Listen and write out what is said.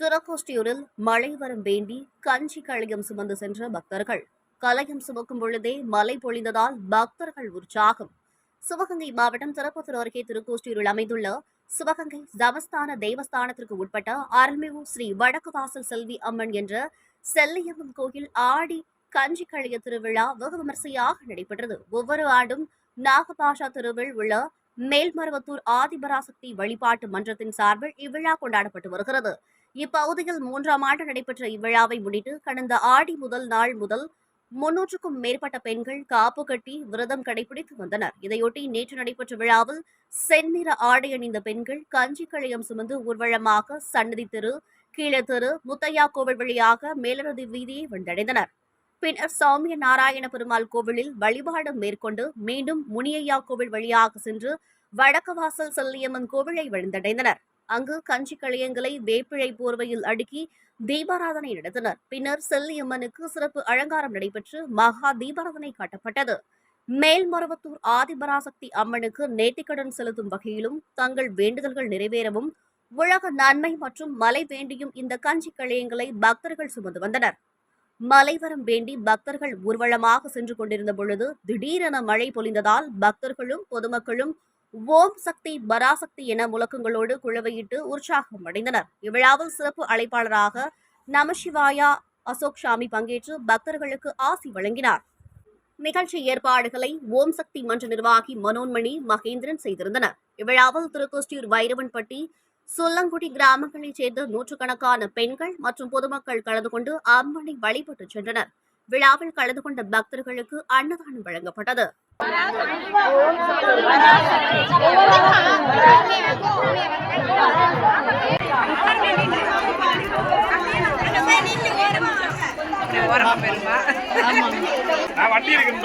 திருக்கோஷ்டியூரில் மழை வரம் வேண்டி கஞ்சி களையம் சுமந்து சென்ற பக்தர்கள். கலையம் சுமக்கும் பொழுதே மழை பொழிந்ததால் பக்தர்கள் உற்சாகம். சிவகங்கை மாவட்டம் திருப்பத்தூர் அருகே திருக்கோஷ்டியூரில் அமைந்துள்ள சிவகங்கை தவஸ்தான தேவஸ்தானத்திற்கு உட்பட்ட அருள்மிகு ஸ்ரீ வடக்கு வாசல் செல்வி அம்மன் என்ற செல்லியம்மன் கோயில் ஆடி கஞ்சி களைய திருவிழா வெகு விமர்சையாக நடைபெற்றது. ஒவ்வொரு ஆண்டும் நாகபாஷா திருவில் உள்ள மேல்மருவத்தூர் ஆதிபராசக்தி வழிபாட்டு மன்றத்தின் சார்பில் இவ்விழா கொண்டாடப்பட்டு வருகிறது. இப்பகுதியில் மூன்றாம் ஆண்டு நடைபெற்ற இவ்விழாவை முன்னிட்டு கடந்த ஆடி முதல் நாள் முதல் முன்னூற்றுக்கும் மேற்பட்ட பெண்கள் காப்பு கட்டி விரதம் கடைபிடித்து வந்தனர். இதையொட்டி நேற்று நடைபெற்ற விழாவில் செந்நிற ஆடை அணிந்த பெண்கள் கஞ்சி களையம் சுமந்து ஊர்வலமாக சன்னதி தெரு கீழே தெரு முத்தையா கோவில் வழியாக மேலரதி வீதியை வந்தடைந்தனர். பின்னர் சௌமிய நாராயண பெருமாள் கோவிலில் வழிபாடு மேற்கொண்டு மீண்டும் முனியையா கோவில் வழியாக சென்று வடக்கு வாசல் செல்லியம்மன் கோவிலை வழிந்தடைந்தனர். அங்கு கஞ்சி களையங்களை வேப்பிழை போர்வையில் அடுக்கி தீபாராதனை நடத்தினர். பின்னர் செல்லியம்மனுக்கு சிறப்பு அலங்காரம் நடைபெற்று மகா தீபாராதனை காட்டப்பட்டது. மேல்மருவத்தூர் ஆதிபராசக்தி அம்மனுக்கு நேர்த்திக்கடன் செலுத்தும் வகையிலும் தங்கள் வேண்டுதல்கள் நிறைவேறவும் உலக நன்மை மற்றும் மலை வேண்டியும் இந்த கஞ்சி களையங்களை பக்தர்கள் சுமந்து வந்தனர். மலைவரம் வேண்டி பக்தர்கள் ஊர்வலமாக சென்று கொண்டிருந்த பொழுது திடீரென மழை பொழிந்ததால் பக்தர்களும் பொதுமக்களும் ஓம் சக்தி பராசக்தி என முழக்கங்களோடு குழவையிட்டு உற்சாகம் அடைந்தனர். இவ்விழாவில் சிறப்பு அழைப்பாளராக நமசிவாயா அசோக் சாமி பங்கேற்று பக்தர்களுக்கு ஆசி வழங்கினார். நிகழ்ச்சி ஏற்பாடுகளை ஓம் சக்தி மன்ற நிர்வாகி மனோன்மணி மகேந்திரன் செய்திருந்தனர். இவ்விழாவில் திருக்கோஷ்டியூர் வைரவன்பட்டி சொல்லங்குடி கிராமங்களைச் சேர்ந்த நூற்றுக்கணக்கான பெண்கள் மற்றும் பொதுமக்கள் கலந்து கொண்டு அம்மனை வழிபட்டுச் சென்றனர். விழாவில் கலந்து கொண்ட பக்தர்களுக்கு அன்னதானம் வழங்கப்பட்டது. வண்டி இருக்குன்னு